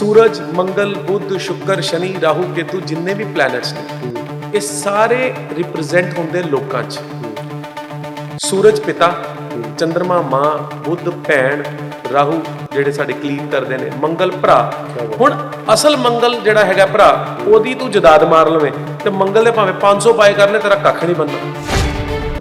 ਸੂਰਜ ਮੰਗਲ ਬੁੱਧ ਸ਼ੁੱਕਰ ਸ਼ਨੀ ਰਾਹੂ ਕੇਤੂ ਜਿੰਨੇ ਵੀ ਪਲੈਨਟਸ ਨੇ ਇਹ ਸਾਰੇ ਰਿਪਰੈਜ਼ੈਂਟ ਹੁੰਦੇ ਲੋਕਾਂ 'ਚ। ਸੂਰਜ ਪਿਤਾ ਚੰ드ਰਮਾ ਮਾਂ ਬੁੱਧ ਭੈਣ ਰਾਹੂ ਜਿਹੜੇ ਸਾਡੇ ਕਲੀਨ ਕਰਦੇ ਨੇ ਮੰਗਲ ਭਰਾ। ਹੁਣ ਅਸਲ ਮੰਗਲ ਜਿਹੜਾ ਹੈਗਾ ਭਰਾ ਉਹਦੀ ਤੂੰ ਜਦਾਦ ਮਾਰ ਲਵੇਂ ਤੇ ਮੰਗਲ ਦੇ ਭਾਵੇਂ 500 ਪਾਏ ਕਰਨੇ ਤੇਰਾ ਕੱਖ ਨਹੀਂ ਬੰਨਣਾ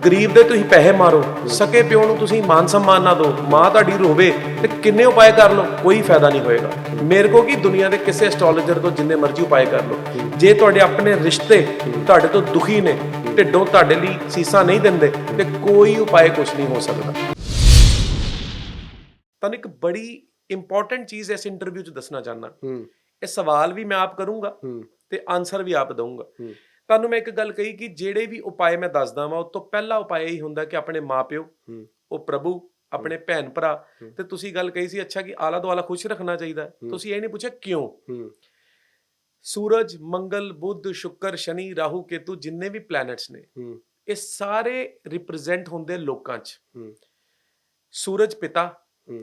ਗਰੀਬ ਦੇ ਤੁਸੀਂ ਪੈਸੇ ਮਾਰੋ ਸਕੇ ਪਿਓ ਨੂੰ ਤੁਸੀਂ ਮਾਨ ਸਨਮਾਨ ਨਾ ਦਿਓ ਮਾਂ ਤੁਹਾਡੀ ਰੋਵੇ ਤੇ ਕਿੰਨੇ ਉਪਾਏ ਕਰ ਲਓ ਕੋਈ ਫਾਇਦਾ ਨਹੀਂ ਹੋਏਗਾ। ਮੇਰੇ ਕੋ ਕੀ ਦੁਨੀਆ ਦੇ ਕਿਸੇ ਐਸਟ੍ਰੋਲੋਜਰ ਤੋਂ ਜਿੰਨੇ ਮਰਜ਼ੀ ਉਪਾਏ ਕਰ ਲਓ। ਜੇ ਤੁਹਾਡੇ ਆਪਣੇ ਰਿਸ਼ਤੇ ਤੁਹਾਡੇ ਤੋਂ ਦੁਖੀ ਨੇ ਢਿੱਡੋਂ ਤੁਹਾਡੇ ਲਈ ਸੀਸਾ ਨਹੀਂ ਦਿੰਦੇ ਤੇ ਕੋਈ ਉਪਾਏ ਕੁਝ ਨਹੀਂ ਹੋ ਸਕਦਾ। ਤੁਹਾਨੂੰ ਇੱਕ ਬੜੀ ਇੰਪੋਰਟੈਂਟ ਚੀਜ਼ ਇਸ ਇੰਟਰਵਿਊ 'ਚ ਦੱਸਣਾ ਚਾਹਨਾ ਹੂੰ। ਇਹ ਸਵਾਲ ਵੀ ਮੈਂ ਆਪ ਕਰੂੰਗਾ ਹੂੰ। ਤੇ ਆਨਸਰ ਵੀ ਆਪ ਦਊਂਗਾ। ਹੂੰ। ਤੁਹਾਨੂੰ ਮੈਂ ਇੱਕ ਗੱਲ ਕਹੀ ਕਿ ਜਿਹੜੇ ਵੀ ਉਪਾਏ ਮੈਂ ਦੱਸਦਾ ਵਾਂ ਉਹ ਤੋਂ ਪਹਿਲਾ ਉਪਾਅ ਇਹ ਹੁੰਦਾ ਕਿ ਆਪਣੇ ਮਾਪਿਓ ਹੂੰ। ਉਹ ਪ੍ਰਭੂ ਆਪਣੇ ਭੈਣ ਭਰਾ। ਤੇ ਤੁਸੀਂ ਗੱਲ ਕਹੀ ਸੀ ਅੱਛਾ ਕਿ ਆਲਾ ਦੁਆਲਾ ਖੁਸ਼ ਰੱਖਣਾ ਚਾਹੀਦਾ। ਤੁਸੀਂ ਇਹ ਨਹੀਂ ਪੁੱਛਿਆ ਕਿਉਂ? ਸੂਰਜ ਮੰਗਲ ਬੁੱਧ ਸ਼ੁੱਕਰ ਸ਼ਨੀ ਰਾਹੂ ਕੇਤੂ ਜਿੰਨੇ ਵੀ ਪਲੈਨਟਸ ਨੇ ਇਹ ਸਾਰੇ ਰਿਪਰੈਜ਼ੈਂਟ ਹੁੰਦੇ ਲੋਕਾਂ 'ਚ। ਸੂਰਜ ਪਿਤਾ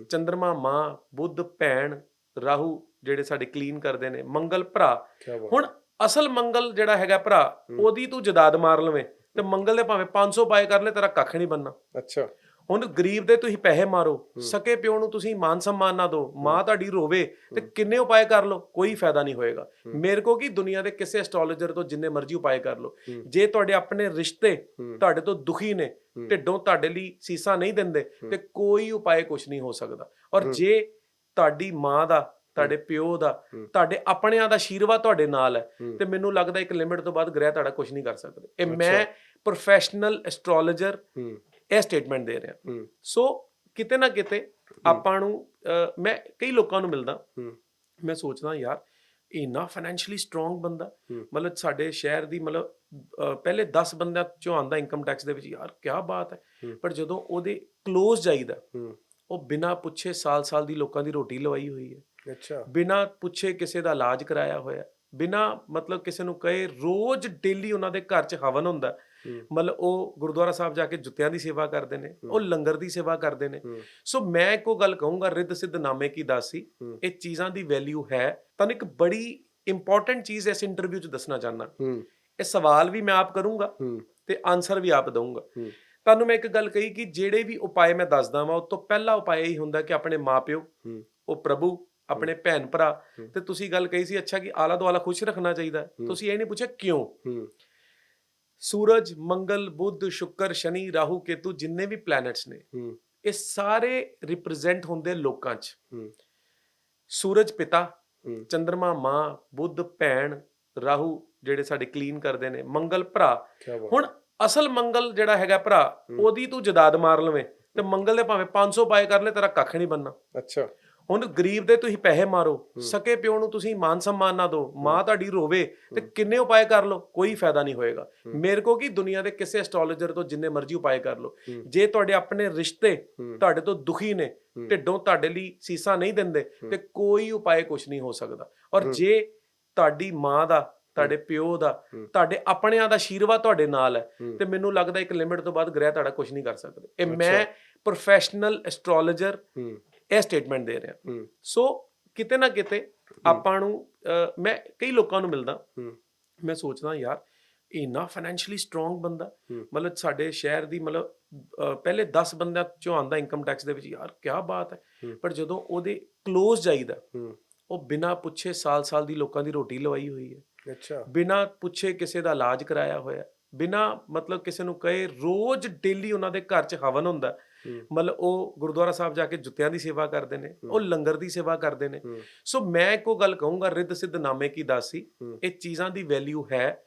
ਚੰ드ਰਮਾ ਮਾਂ ਬੁੱਧ ਭੈਣ ਰਾਹੂ ਜਿਹੜੇ ਸਾਡੇ ਕਲੀਨ ਕਰਦੇ ਨੇ ਮੰਗਲ ਭਰਾ। ਹੁਣ ਅਸਲ ਮੰਗਲ ਜਿਹੜਾ ਹੈਗਾ ਭਰਾ। ਉਹਦੀ ਤੂੰ ਜਦਾਦ ਮਾਰ ਲਵੇਂ ਤੇ ਮੰਗਲ ਦੇ ਭਾਵੇਂ 500 ਪਾਏ ਕਰ ਲੈ ਤੇਰਾ ਕੱਖ ਨਹੀਂ ਬੰਨਣਾ ਅੱਛਾ ਹੁਣ ਗਰੀਬ ਦੇ ਤੁਸੀਂ ਪੈਸੇ ਮਾਰੋ। ਸਕੇ ਪਿਓ ਨੂੰ ਤੁਸੀਂ ਮਾਨ ਸਨਮਾਨ ਨਾ ਦਿਓ ਮਾਂ ਤੁਹਾਡੀ ਰੋਵੇ ਤੇ ਕਿੰਨੇ ਉਪਾਏ ਕਰ ਲਓ ਕੋਈ ਫਾਇਦਾ ਨਹੀਂ ਹੋਏਗਾ। ਮੇਰੇ ਕੋ ਕੀ ਦੁਨੀਆ ਦੇ ਕਿਸੇ ਐਸਟ੍ਰੋਲੋਜਰ ਤੋਂ ਜਿੰਨੇ ਮਰਜ਼ੀ ਉਪਾਏ ਕਰ ਲਓ। ਜੇ ਤੁਹਾਡੇ ਆਪਣੇ ਰਿਸ਼ਤੇ ਤੁਹਾਡੇ ਤੋਂ ਦੁਖੀ ਨੇ। ਢਿੱਡੋਂ ਤੁਹਾਡੇ ਲਈ ਸੀਸਾ ਨਹੀਂ ਦਿੰਦੇ। ਤੇ ਕੋਈ ਉਪਾਏ ਕੁਝ ਨਹੀਂ ਹੋ ਸਕਦਾ ਔਰ। ਜੇ ਤੁਹਾਡੀ ਮਾਂ ਦਾ ਤੁਹਾਡੇ ਪਿਓ ਦਾ। ਤੁਹਾਡੇ ਆਪਣਿਆਂ ਦਾ ਆਸ਼ੀਰਵਾਦ ਤੁਹਾਡੇ ਨਾਲ ਹੈ ਤੇ ਮੈਨੂੰ ਲੱਗਦਾ ਇੱਕ ਲਿਮਿਟ ਤੋਂ ਬਾਅਦ ਗ੍ਰਹਿ ਤੁਹਾਡਾ ਕੁਝ ਨਹੀਂ ਕਰ ਸਕਦੇ। ਇਹ। ਮੈਂ ਪ੍ਰੋਫੈਸ਼ਨਲ ਐਸਟ੍ਰੋਲੋਜਰ ਇਹ ਸਟੇਟਮੈਂਟ ਦੇ ਰਿਹਾ। ਸੋ ਕਿਤੇ ਨਾ ਕਿਤੇ ਆਪਾਂ ਨੂੰ ਮੈਂ ਕਈ ਲੋਕਾਂ ਨੂੰ ਮਿਲਦਾ। ਮੈਂ ਸੋਚਦਾ ਯਾਰ ਇੰਨਾ ਫਾਈਨੈਂਸ਼ੀਅਲੀ ਸਟਰੋਂਗ ਬੰਦਾ। ਮਤਲਬ ਸਾਡੇ ਸ਼ਹਿਰ ਦੀ ਮਤਲਬ ਪਹਿਲੇ 10 ਬੰਦਿਆਂ ਚੋਂ ਆਂਦਾ ਇਨਕਮ ਟੈਕਸ ਦੇ ਵਿੱਚ। ਯਾਰ ਕੀ ਬਾਤ ਹੈ। ਪਰ ਜਦੋਂ ਉਹਦੇ ক্লোਜ਼ ਜਾਈਦਾ ਉਹ ਬਿਨਾਂ ਪੁੱਛੇ ਸਾਲ-ਸਾਲ ਦੀ ਲੋਕਾਂ ਦੀ ਰੋਟੀ ਲਵਾਈ ਹੋਈ ਹੈ। ਅੱਛਾ। ਬਿਨਾਂ ਪੁੱਛੇ ਕਿਸੇ ਦਾ ਇਲਾਜ ਕਰਾਇਆ ਹੋਇਆ। ਬਿਨਾਂ ਮਤਲਬ ਕਿਸੇ ਨੂੰ ਕਹੇ ਰੋਜ਼ ਡੇਲੀ ਉਹਨਾਂ ਦੇ ਘਰ 'ਚ ਹਵਨ ਹੁੰਦਾ। ਹੂੰ। ਮਤਲਬ ਉਹ ਗੁਰਦੁਆਰਾ ਸਾਹਿਬ ਜਾ ਕੇ ਜੁੱਤਿਆਂ ਦੀ ਸੇਵਾ ਕਰਦੇ ਨੇ ਉਹ ਲੰਗਰ ਦੀ ਸੇਵਾ ਕਰਦੇ ਨੇ। ਹੂੰ। ਸੋ ਮੈਂ ਇੱਕੋ ਗੱਲ ਕਹੂੰਗਾ ਰਿੱਧ ਸਿੱਧ ਨਾਮੇ ਕੀ ਦਾਸੀ ਹੂੰ। ਇਹ ਚੀਜ਼ਾਂ ਦੀ ਵੈਲਿਊ ਹੈ। ਤੁਹਾਨੂੰ ਇੱਕ ਬੜੀ ਇੰਪੋਰਟੈਂਟ ਚੀਜ਼ ਇਸ ਇੰਟਰਵਿਊ 'ਚ ਦੱਸਣਾ ਚਾਹਨਾ ਹੂੰ। ਇਹ ਸਵਾਲ ਵੀ ਮੈਂ ਆਪ ਕਰੂੰਗਾ ਹੂੰ। ਤੇ ਆਨਸਰ ਵੀ ਆਪ ਦਊਂਗਾ। ਹੂੰ। ਤੁਹਾਨੂੰ ਮੈਂ ਇੱਕ ਗੱਲ ਕਹੀ ਕਿ ਜਿਹੜੇ ਵੀ ਉਪਾਏ ਮੈਂ ਦੱਸਦਾ ਵਾਂ ਉਹ ਤੋਂ ਪਹਿਲਾ ਉਪਾਅ ਇਹ ਹੁੰਦਾ ਕਿ ਆਪਣੇ ਮਾਪਿਓ ਹੂੰ। ਉਹ ਪ੍ਰਭੂ ਆਪਣੇ ਭੈਣ ਭਰਾ। ਤੇ ਤੁਸੀਂ ਗੱਲ ਕਹੀ ਸੀ ਅੱਛਾ ਕਿ ਆਲਾ ਦੁਆਲਾ ਖੁਸ਼ ਰੱਖਣਾ ਚਾਹੀਦਾ। ਤੁਸੀਂ ਇਹ ਨਹੀਂ ਪੁੱਛਿਆ ਕਿਉਂ? ਸੂਰਜ ਮੰਗਲ ਬੁੱਧ ਸ਼ੁੱਕਰ ਸ਼ਨੀ ਰਾਹੂ ਕੇਤੂ ਜਿੰਨੇ ਵੀ ਪਲੈਨਟਸ ਨੇ ਇਹ ਸਾਰੇ ਰਿਪਰੈਜ਼ੈਂਟ ਹੁੰਦੇ ਲੋਕਾਂ 'ਚ। ਸੂਰਜ ਪਿਤਾ ਹੂੰ। ਚੰ드ਰਮਾ ਮਾਂ ਬੁੱਧ ਭੈਣ ਰਾਹੂ ਜਿਹੜੇ ਸਾਡੇ ਕਲੀਨ ਕਰਦੇ ਨੇ ਮੰਗਲ ਭਰਾ। ਹੁਣ ਅਸਲ ਮੰਗਲ ਜਿਹੜਾ ਹੈਗਾ ਭਰਾ। ਉਹਦੀ ਤੂੰ ਜਦਾਦ ਮਾਰ ਲਵੇਂ ਤੇ ਮੰਗਲ ਦੇ ਭਾਵੇਂ 500 ਪਾਏ ਕਰ ਲੈ ਤੇਰਾ ਕੱਖ ਨਹੀਂ ਬੰਨਣਾ ਅੱਛਾ। ਹੁਣ ਗਰੀਬ ਦੇ ਤੁਸੀਂ ਪੈਸੇ ਮਾਰੋ। ਸਕੇ ਪਿਓ ਨੂੰ ਤੁਸੀਂ ਮਾਨ ਸਨਮਾਨ ਨਾ ਦਿਓ ਮਾਂ ਤੁਹਾਡੀ ਰੋਵੇ ਤੇ ਕਿੰਨੇ ਉਪਾਏ ਕਰ ਲਓ ਕੋਈ ਫਾਇਦਾ ਨਹੀਂ ਹੋਏਗਾ। ਮੇਰੇ ਕੋ ਕੀ ਦੁਨੀਆ ਦੇ ਕਿਸੇ ਐਸਟ੍ਰੋਲੋਜਰ ਤੋਂ ਜਿੰਨੇ ਮਰਜ਼ੀ ਉਪਾਏ ਕਰ ਲਓ। ਜੇ ਤੁਹਾਡੇ ਆਪਣੇ ਰਿਸ਼ਤੇ ਤੁਹਾਡੇ ਤੋਂ ਦੁਖੀ ਨੇ। ਢਿੱਡੋਂ ਤੁਹਾਡੇ ਲਈ ਸੀਸਾ ਨਹੀਂ ਦਿੰਦੇ। ਤੇ ਕੋਈ ਉਪਾਏ ਕੁਝ ਨਹੀਂ ਹੋ ਸਕਦਾ ਔਰ। ਜੇ ਤੁਹਾਡੀ ਮਾਂ ਦਾ ਤੁਹਾਡੇ ਪਿਓ ਦਾ। ਤੁਹਾਡੇ ਆਪਣਿਆਂ ਦਾ ਆਸ਼ੀਰਵਾਦ ਤੁਹਾਡੇ ਨਾਲ ਹੈ ਤੇ ਮੈਨੂੰ ਲੱਗਦਾ ਇੱਕ ਲਿਮਿਟ ਤੋਂ ਬਾਅਦ ਗ੍ਰਹਿ ਤੁਹਾਡਾ ਕੁਝ ਨਹੀਂ ਕਰ ਸਕਦੇ ਇਹ। ਮੈਂ ਪ੍ਰੋਫੈਸ਼ਨਲ ਐਸਟ੍ਰੋਲੋਜਰ ਇਹ ਸਟੇਟਮੈਂਟ ਦੇ ਰਿਹਾ। ਸੋ ਕਿਤੇ ਨਾ ਕਿਤੇ ਆਪਾਂ ਨੂੰ ਮੈਂ ਕਈ ਲੋਕਾਂ ਨੂੰ ਮਿਲਦਾ। ਮੈਂ ਸੋਚਦਾ ਯਾਰ ਇੰਨਾ ਫਾਈਨੈਂਸ਼ੀਅਲੀ ਸਟਰੋਂਗ ਬੰਦਾ। ਮਤਲਬ ਸਾਡੇ ਸ਼ਹਿਰ ਦੀ ਮਤਲਬ ਪਹਿਲੇ 10 ਬੰਦਿਆਂ ਚੋਂ ਆਂਦਾ ਇਨਕਮ ਟੈਕਸ ਦੇ ਵਿੱਚ ਯਾਰ ਕੀ ਬਾਤ ਹੈ। ਪਰ ਜਦੋਂ ਉਹਦੇ ক্লোਜ਼ ਜਾਈਦਾ ਉਹ ਬਿਨਾਂ ਪੁੱਛੇ ਸਾਲ-ਸਾਲ ਦੀ ਲੋਕਾਂ ਦੀ ਰੋਟੀ ਲਵਾਈ ਹੋਈ ਹੈ। ਅੱਛਾ। ਬਿਨਾਂ ਪੁੱਛੇ ਕਿਸੇ ਦਾ ਇਲਾਜ ਕਰਾਇਆ ਹੋਇਆ। ਬਿਨਾਂ ਮਤਲਬ ਕਿਸੇ ਨੂੰ ਕਹੇ ਰੋਜ਼ ਡੇਲੀ ਉਹਨਾਂ ਦੇ ਘਰ 'ਚ ਹਵਨ ਹੁੰਦਾ। ਮਤਲਬ ਉਹ ਗੁਰਦੁਆਰਾ ਸਾਹਿਬ ਜਾ ਕੇ ਜੁੱਤਿਆਂ ਦੀ ਸੇਵਾ ਕਰਦੇ ਨੇ ਉਹ ਲੰਗਰ ਦੀ ਸੇਵਾ ਕਰਦੇ ਨੇ। ਸੋ ਮੈਂ ਇੱਕੋ ਗੱਲ ਕਹੂੰਗਾ ਰਿੱਧ ਸਿੱਧ ਨਾਮੇ ਕੀ ਦਾਸੀ? ਇਹ ਚੀਜ਼ਾਂ ਦੀ ਵੈਲਿਊ ਹੈ